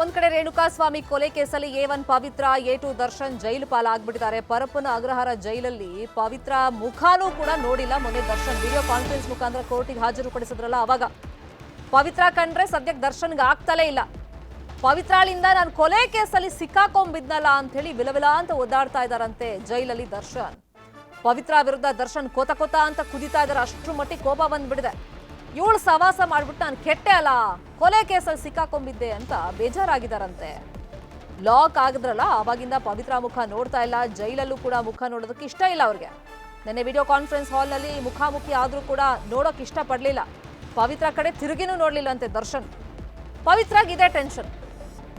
ಒಂದ್ ಕಡೆ ರೇಣುಕಾಸ್ವಾಮಿ ಕೊಲೆ ಕೇಸಲ್ಲಿ A one Pavitra, A two Darshan ಜೈಲು ಪಾಲಾಗ್ಬಿಟ್ಟಿದ್ದಾರೆ. ಪರಪ್ಪನ ಅಗ್ರಹಾರ ಜೈಲಲ್ಲಿ ಪವಿತ್ರ ಮುಖಾನೂ ಕೂಡ ನೋಡಿಲ್ಲ. ಮೊನ್ನೆ ದರ್ಶನ್ ವಿಡಿಯೋ ಕಾನ್ಫರೆನ್ಸ್ ಮುಖಾಂತರ ಕೋರ್ಟಿಗೆ ಹಾಜರುಪಡಿಸಿದ್ರಲ್ಲ ಅವಾಗ. ಪವಿತ್ರ ಕಂಡ್ರೆ ಸದ್ಯಕ್ಕೆ ದರ್ಶನ್ಗೆ ಆಗ್ತಲೇ ಇಲ್ಲ. ಪವಿತ್ರಾಳಿಂದ ನಾನು ಕೊಲೆ ಕೇಸಲ್ಲಿ ಸಿಕ್ಕಾಕೊಂಬಿದ್ನಲ್ಲ ಅಂತ ಹೇಳಿ ವಿಲವಿಲ ಅಂತ ಒದ್ದಾಡ್ತಾ ಇದ್ದಾರಂತೆ ಜೈಲಲ್ಲಿ ದರ್ಶನ್. ಪವಿತ್ರ ವಿರುದ್ಧ ದರ್ಶನ್ ಕೋತ ಕೋತ ಅಂತ ಕುದಿತಾ ಇದ್ದಾರೆ. ಅಷ್ಟು ಮಟ್ಟಿಗೆ ಕೋಪ ಬಂದ್ಬಿಡಿದೆ ಇವಳು ಸವಾಸ ಮಾಡ್ಬಿಟ್ಟು ನಾನು ಕೆಟ್ಟೆ ಅಲ್ಲ, ಕೊಲೆ ಕೇಸಲ್ಲಿ ಸಿಕ್ಕಾಕೊಂಬಿದ್ದೆ ಅಂತ ಬೇಜಾರಾಗಿದ್ದಾರಂತೆ ಲಾಕ್ ಆಗಿದ್ರಲ್ಲ, ಅವಾಗಿಂದ ಪವಿತ್ರ ಮುಖ ನೋಡ್ತಾ ಇಲ್ಲ, ಜೈಲಲ್ಲೂ ಕೂಡ ಮುಖ ನೋಡೋದಕ್ಕೆ ಇಷ್ಟ ಇಲ್ಲ ಅವ್ರಿಗೆ. ನೆನ್ನೆ ವಿಡಿಯೋ ಕಾನ್ಫರೆನ್ಸ್ ಹಾಲ್ನಲ್ಲಿ ಮುಖಾಮುಖಿ ಆದರೂ ಕೂಡ ನೋಡೋಕೆ ಇಷ್ಟಪಡಲಿಲ್ಲ. ಪವಿತ್ರ ಕಡೆ ತಿರುಗಿನೂ ನೋಡಲಿಲ್ಲ ಅಂತೆ ದರ್ಶನ್. ಪವಿತ್ರಾಗಿದೆ ಟೆನ್ಷನ್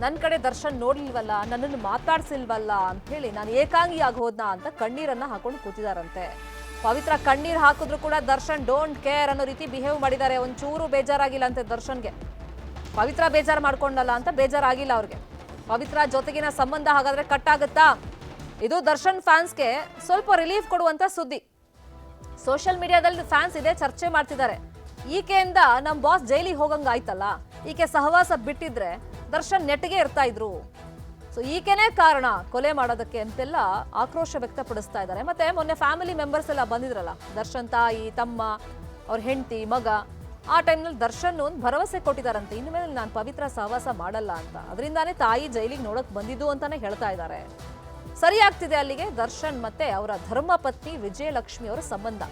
ನನ್ನ ಕಡೆ ದರ್ಶನ್ ನೋಡ್ಲಿಲ್ವಲ್ಲ, ನನ್ನನ್ನು ಮಾತಾಡ್ಸಿಲ್ವಲ್ಲ ಅಂತ ಹೇಳಿ ನಾನು ಏಕಾಂಗಿಯಾಗಿ ಹೋದ್ನಾ ಅಂತ ಕಣ್ಣೀರನ್ನು ಹಾಕೊಂಡು ಕೂತಿದಾರಂತೆ. ಪವಿತ್ರ ಕಣ್ಣೀರ್ ಹಾಕಿದ್ರು ಕೂಡ ದರ್ಶನ್ ಡೋಂಟ್ ಕೇರ್ ಅನ್ನೋ ರೀತಿ ಬಿಹೇವ್ ಮಾಡಿದ್ದಾರೆ. ಒಂಚೂರು ಬೇಜಾರಾಗಿಲ್ಲ ಅಂತೆ ದರ್ಶನ್ಗೆ. ಪವಿತ್ರ ಬೇಜಾರು ಮಾಡ್ಕೊಂಡಲ್ಲ ಅಂತ ಬೇಜಾರಾಗಿಲ್ಲ ಅವ್ರಿಗೆ. ಪವಿತ್ರ ಜೊತೆಗಿನ ಸಂಬಂಧ ಹಾಗಾದ್ರೆ ಕಟ್ ಆಗುತ್ತಾ? ಇದು ದರ್ಶನ್ ಫ್ಯಾನ್ಸ್ಗೆ ಸ್ವಲ್ಪ ರಿಲೀಫ್ ಕೊಡುವಂತ ಸುದ್ದಿ. ಸೋಷಿಯಲ್ ಮೀಡಿಯಾದಲ್ಲಿ ಫ್ಯಾನ್ಸ್ ಇದೆ ಚರ್ಚೆ ಮಾಡ್ತಿದ್ದಾರೆ. ಈಕೆಯಿಂದ ನಮ್ಮ ಬಾಸ್ ಜೈಲಿಗೆ ಹೋಗಂಗ ಆಯ್ತಲ್ಲ? ಈಕೆ ಸಹವಾಸ ಬಿಟ್ಟಿದ್ರೆ ದರ್ಶನ್ ನೆಟ್ಟಿಗೆ ಇರ್ತಾ ಇದ್ರು. ಸೊ ಈಕೆನೇ ಕಾರಣ ಕೊಲೆ ಮಾಡೋದಕ್ಕೆ ಅಂತೆಲ್ಲ ಆಕ್ರೋಶ ವ್ಯಕ್ತಪಡಿಸ್ತಾ ಇದ್ದಾರೆ. ಮತ್ತೆ ಮೊನ್ನೆ ಫ್ಯಾಮಿಲಿ ಮೆಂಬರ್ಸ್ ಎಲ್ಲ ಬಂದಿದ್ರಲ್ಲ, ದರ್ಶನ್ ತಾಯಿ, ತಮ್ಮ, ಅವ್ರ ಹೆಂಡತಿ, ಮಗ, ಆ ಟೈಮ್ನಲ್ಲಿ ದರ್ಶನ್ ಒಂದು ಭರವಸೆ ಕೊಟ್ಟಿದ್ದಾರಂತೆ. ಮೇಲೆ ನಾನು ಪವಿತ್ರ ಸಹವಾಸ ಮಾಡಲ್ಲ ಅಂತ. ಅದರಿಂದಾನೇ ತಾಯಿ ಜೈಲಿಗೆ ನೋಡಕ್ ಬಂದಿದ್ದು ಅಂತಾನೆ ಹೇಳ್ತಾ ಇದ್ದಾರೆ. ಸರಿ ಆಗ್ತಿದೆ ಅಲ್ಲಿಗೆ ದರ್ಶನ್ ಮತ್ತೆ ಅವರ ಧರ್ಮಪತ್ನಿ ವಿಜಯಲಕ್ಷ್ಮಿ ಅವರ ಸಂಬಂಧ.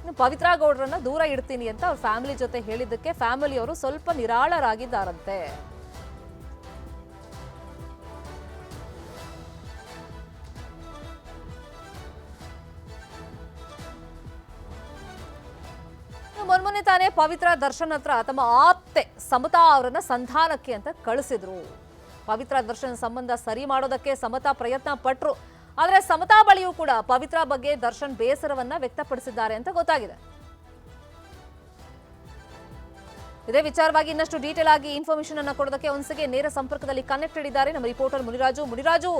ಇನ್ನು ಪವಿತ್ರ ಗೌಡ್ರನ್ನ ದೂರ ಇಡ್ತೀನಿ ಅಂತ ಅವ್ರ ಫ್ಯಾಮಿಲಿ ಜೊತೆ ಹೇಳಿದ್ದಕ್ಕೆ ಫ್ಯಾಮಿಲಿಯವರು ಸ್ವಲ್ಪ ನಿರಾಳರಾಗಿದ್ದಾರಂತೆ. ಮೊನ್ಮೊನ್ನೆ ತಾನೇ ಪವಿತ್ರ ದರ್ಶನ್ ಹತ್ರ ತಮ್ಮ ಆಪ್ತೆ ಸಮತಾ ಅವರನ್ನ ಸಂಧಾನಕ್ಕೆ ಅಂತ ಕಳಿಸಿದ್ರು. ಪವಿತ್ರ ದರ್ಶನ್ ಸಂಬಂಧ ಸರಿ ಮಾಡೋದಕ್ಕೆ ಸಮತಾ ಪ್ರಯತ್ನ ಪಟ್ರು. ಆದ್ರೆ ಸಮತಾ ಬಳಿಯೂ ಕೂಡ ಪವಿತ್ರ ಬಗ್ಗೆ ದರ್ಶನ್ ಬೇಸರವನ್ನ ವ್ಯಕ್ತಪಡಿಸಿದ್ದಾರೆ ಅಂತ ಗೊತ್ತಾಗಿದೆ. ಇದೇ ವಿಚಾರವಾಗಿ ಇನ್ನಷ್ಟು ಡೀಟೇಲ್ ಆಗಿ ಇನ್ಫಾರ್ಮೇಶನ್ ಅನ್ನ ಕೊಡೋದಕ್ಕೆ ಒಂದ್ಸಗೆ ನೇರ ಸಂಪರ್ಕದಲ್ಲಿ ಕನೆಕ್ಟೆಡ್ ಇದ್ದಾರೆ ನಮ್ಮ ರಿಪೋರ್ಟರ್ ಮುನಿರಾಜು. ಮುನಿರಾಜು,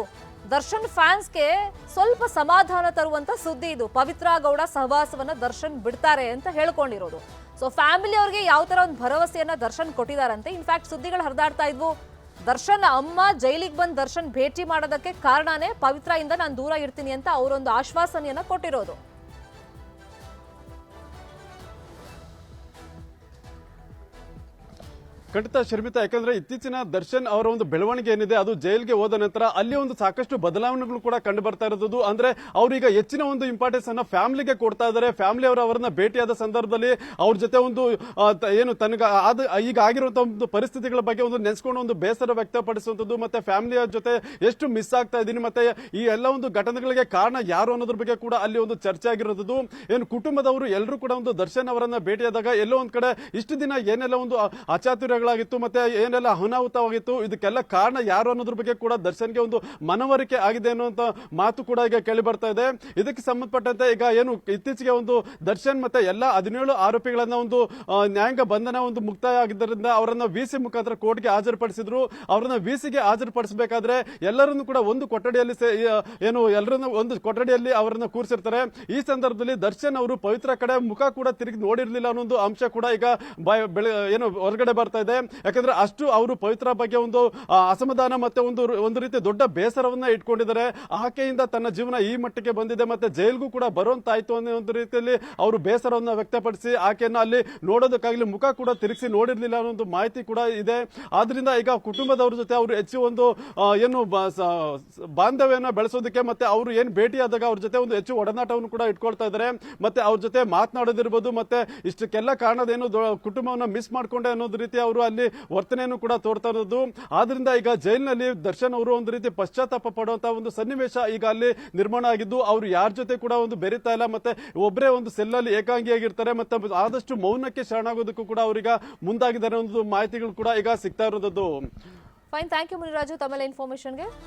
ದರ್ಶನ್ ಫ್ಯಾನ್ಸ್ಗೆ ಸ್ವಲ್ಪ ಸಮಾಧಾನ ತರುವಂತ ಸುದ್ದಿ ಇದು. ಪವಿತ್ರ ಗೌಡ ಸಹವಾಸವನ್ನ ದರ್ಶನ್ ಬಿಡ್ತಾರೆ ಅಂತ ಹೇಳ್ಕೊಂಡಿರೋದು. ಸೊ ಫ್ಯಾಮಿಲಿ ಅವ್ರಿಗೆ ಯಾವ ತರ ಒಂದು ಭರವಸೆಯನ್ನ ದರ್ಶನ್ ಕೊಟ್ಟಿದಾರಂತೆ. ಇನ್ಫ್ಯಾಕ್ಟ್ ಸುದ್ದಿಗಳು ಹರಿದಾಡ್ತಾ ಇದ್ವು. ದರ್ಶನ್ ಅಮ್ಮ ಜೈಲಿಗೆ ಬಂದು ದರ್ಶನ್ ಭೇಟಿ ಮಾಡೋದಕ್ಕೆ ಕಾರಣನೇ ಪವಿತ್ರ ಇಂದ ನಾನು ದೂರ ಇರ್ತೀನಿ ಅಂತ ಅವರೊಂದು ಆಶ್ವಾಸನೆಯನ್ನ ಕೊಟ್ಟಿರೋದು. ಖಂಡಿತ ಶರ್ಮಿತಾ, ಯಾಕಂದ್ರೆ ಇತ್ತೀಚಿನ ದರ್ಶನ್ ಅವರ ಒಂದು ಬೆಳವಣಿಗೆ ಏನಿದೆ, ಅದು ಜೈಲ್ಗೆ ಹೋದ ನಂತರ ಅಲ್ಲಿ ಒಂದು ಸಾಕಷ್ಟು ಬದಲಾವಣೆಗಳು ಕೂಡ ಕಂಡು ಬರ್ತಾ ಇರೋದು. ಅಂದ್ರೆ ಅವ್ರೀಗ ಹೆಚ್ಚಿನ ಒಂದು ಇಂಪಾರ್ಟೆನ್ಸ್ ಅನ್ನ ಫ್ಯಾಮಿಲಿಗೆ ಕೊಡ್ತಾ ಇದ್ದಾರೆ ಫ್ಯಾಮಿಲಿ ಅವರು ಅವರನ್ನ ಭೇಟಿಯಾದ ಸಂದರ್ಭದಲ್ಲಿ ಅವ್ರ ಜೊತೆ ಒಂದು ಏನು ತನಗ, ಆದ, ಈಗ ಆಗಿರುವಂತಹ ಒಂದು ಪರಿಸ್ಥಿತಿಗಳ ಬಗ್ಗೆ ಒಂದು ನೆನೆಸ್ಕೊಂಡು ಒಂದು ಬೇಸರ ವ್ಯಕ್ತಪಡಿಸುವಂಥದ್ದು ಮತ್ತೆ ಫ್ಯಾಮಿಲಿಯ ಜೊತೆ ಎಷ್ಟು ಮಿಸ್ ಆಗ್ತಾ ಇದ್ದೀನಿ, ಮತ್ತೆ ಈ ಎಲ್ಲ ಒಂದು ಘಟನೆಗಳಿಗೆ ಕಾರಣ ಯಾರು ಅನ್ನೋದ್ರ ಬಗ್ಗೆ ಕೂಡ ಅಲ್ಲಿ ಒಂದು ಚರ್ಚೆ ಆಗಿರೋದು. ಏನು ಕುಟುಂಬದವರು ಎಲ್ಲರೂ ಕೂಡ ಒಂದು ದರ್ಶನ್ ಅವರನ್ನ ಭೇಟಿಯಾದಾಗ ಎಲ್ಲೋ ಒಂದ್ ಕಡೆ ಇಷ್ಟು ದಿನ ಏನೆಲ್ಲ ಒಂದು ಅ- ಅಚಾತುರ್ಯಗಳಾಗಿತ್ತು ಮತ್ತೆ ಏನೆಲ್ಲ ಅನಾಹುತವಾಗಿತ್ತು, ಇದಕ್ಕೆಲ್ಲ ಕಾರಣ ಯಾರು ಅನ್ನೋದ್ರ ಬಗ್ಗೆ ಕೂಡ ದರ್ಶನ್ಗೆ ಒಂದು ಮನವರಿಕೆ ಆಗಿದೆ ಅನ್ನುವಂತ ಮಾತು ಕೂಡ ಈಗ ಕೇಳಿ ಬರ್ತಾ ಇದೆ. ಇದಕ್ಕೆ ಸಂಬಂಧಪಟ್ಟಂತೆ ಈಗ ಏನು ಇತ್ತೀಚೆಗೆ ಒಂದು ದರ್ಶನ್ ಮತ್ತೆ ಎಲ್ಲ ಹದಿನೇಳು ಆರೋಪಿಗಳನ್ನ ಒಂದು ನ್ಯಾಯಾಂಗ ಬಂಧನ ಒಂದು ಮುಕ್ತಾಯ ಆಗಿದ್ದರಿಂದ ಅವರನ್ನ ವಿಸಿ ಮುಖಾಂತರ ಕೋರ್ಟ್ಗೆ ಹಾಜರುಪಡಿಸಿದ್ರು. ಅವರನ್ನ ವಿಸಿಗೆ ಹಾಜರುಪಡಿಸಬೇಕಾದ್ರೆ ಎಲ್ಲರನ್ನು ಕೂಡ ಒಂದು ಕೊಠಡಿಯಲ್ಲಿ ಏನು ಎಲ್ಲರನ್ನು ಒಂದು ಕೊಠಡಿಯಲ್ಲಿ ಅವರನ್ನ ಕೂರಿಸಿರ್ತಾರೆ. ಈ ಸಂದರ್ಭದಲ್ಲಿ ದರ್ಶನ್ ಅವರು ಪವಿತ್ರ ಕಡೆ ಮುಖ ಕೂಡ ತಿರುಗಿ ನೋಡಿರಲಿಲ್ಲ ಅನ್ನೋ ಒಂದು ಅಂಶ ಕೂಡ ಈಗ ಏನು ಹೊರಗಡೆ ಬರ್ತಾ ಇದೆ. ಯಾಕಂದ್ರೆ ಅಷ್ಟು ಅವರು ಪವಿತ್ರ ಬಗ್ಗೆ ಒಂದು ಅಸಮಾಧಾನ ಮತ್ತೆ ಒಂದು ಒಂದು ರೀತಿ ದೊಡ್ಡ ಬೇಸರವನ್ನ ಇಟ್ಕೊಂಡಿದ್ದಾರೆ. ಆಕೆಯಿಂದ ತನ್ನ ಜೀವನ ಈ ಮಟ್ಟಕ್ಕೆ ಬಂದಿದೆ ಮತ್ತೆ ಜೈಲ್ಗೂ ಕೂಡ ಬರುವಂತಾಯ್ತು ಅನ್ನೋ ಒಂದು ರೀತಿಯಲ್ಲಿ ಅವರು ಬೇಸರವನ್ನ ವ್ಯಕ್ತಪಡಿಸಿ ಆಕೆಯನ್ನು ಅಲ್ಲಿ ನೋಡೋದಕ್ಕಾಗಲಿ ಮುಖ ಕೂಡ ತಿರುಗಿಸಿ ನೋಡಿರ್ಲಿಲ್ಲ ಅನ್ನೋ ಒಂದು ಮಾಹಿತಿ ಕೂಡ ಇದೆ. ಆದ್ರಿಂದ ಈಗ ಕುಟುಂಬದವ್ರ ಜೊತೆ ಅವರು ಹೆಚ್ಚು ಒಂದು ಏನು ಬಾಂಧವ್ಯನ ಬೆಳೆಸೋದಕ್ಕೆ ಮತ್ತೆ ಅವರು ಏನು ಭೇಟಿಯಾದಾಗ ಅವ್ರ ಜೊತೆ ಒಂದು ಹೆಚ್ಚು ಒಡನಾಟವನ್ನು ಕೂಡ ಇಟ್ಕೊಳ್ತಾ ಇದ್ದಾರೆ. ಮತ್ತೆ ಅವ್ರ ಜೊತೆ ಮಾತನಾಡೋದಿರ್ಬೋದು, ಮತ್ತೆ ಇಷ್ಟಕ್ಕೆಲ್ಲ ಕಾರಣದೇನು ಕುಟುಂಬವನ್ನ ಮಿಸ್ ಮಾಡ್ಕೊಂಡೆ ಅನ್ನೋದು ರೀತಿ ಅವರು ಅಲ್ಲಿ ವರ್ತನೆಯನ್ನು ಕೂಡ ತೋರ್ತಾ ಇರೋದು. ಆದ್ರಿಂದ ಈಗ ಜೈಲಿನಲ್ಲಿ ದರ್ಶನ್ ಅವರು ಒಂದು ರೀತಿ ಪಶ್ಚಾತ್ತಾಪ ಪಡುವಂತಹ ಒಂದು ಸನ್ನಿವೇಶ ಈಗ ಅಲ್ಲಿ ನಿರ್ಮಾಣ ಆಗಿದ್ದು, ಅವರು ಯಾರ ಜೊತೆ ಕೂಡ ಒಂದು ಬೆರೀತಾ ಇಲ್ಲ, ಮತ್ತೆ ಒಬ್ಬರೇ ಒಂದು ಸೆಲ್ಲಲ್ಲಿ ಏಕಾಂಗಿಯಾಗಿರ್ತಾರೆ, ಮತ್ತೆ ಆದಷ್ಟು ಮೌನಕ್ಕೆ ಶರಣಾಗೋದಕ್ಕೂ ಕೂಡ ಅವರೀಗ ಮುಂದಾಗಿದ್ದಾರೆ ಒಂದು ಮಾಹಿತಿಗಳು ಕೂಡ ಈಗ ಸಿಗ್ತಾ ಇರೋದು ಫೈನ್ ಥ್ಯಾಂಕ್ ಯು ಮುನಿರಾಜು, ತಮ್ಮೆಲ್ಲ ಇನ್ಫಾರ್ಮೇಶನ್ಗೆ